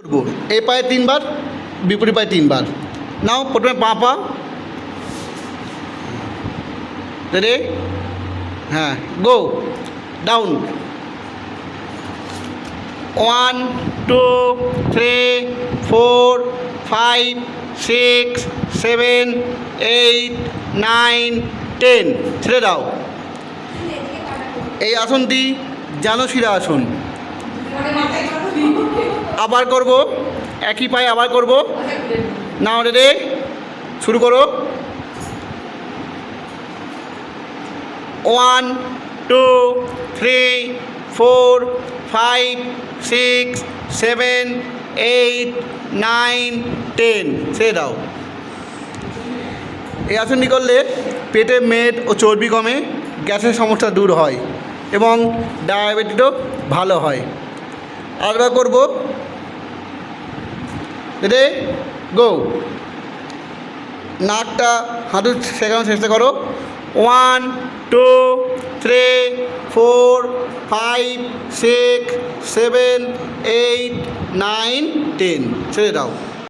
করব। এই পায়ে তিনবার, বিপরীত পায়ে তিনবার। নাও, প্রথমে পা পা। রেডি? হ্যাঁ গো। Down. One, two, three, four, five, six, seven, eight, nine, ten. ছেড়ে দাও। এই আসনটি জানশিরা আসন। আবার করব। একই পায়ে আবার করব। না রে, শুরু করো। One, two, three, four, five, six, seven, eight, nine, ten. ছেড়ে দাও। এই আসনটি করলে পেটে মেদ ও চর্বি কমে, গ্যাসের সমস্যা দূর হয় এবং ডায়াবেটিসও ভালো হয়। আরেকবার করব। রে গো নাকটা, হাঁটু শেখানোর চেষ্টা করো। One two three four five six seven eight nine ten ছেড়ে দাও।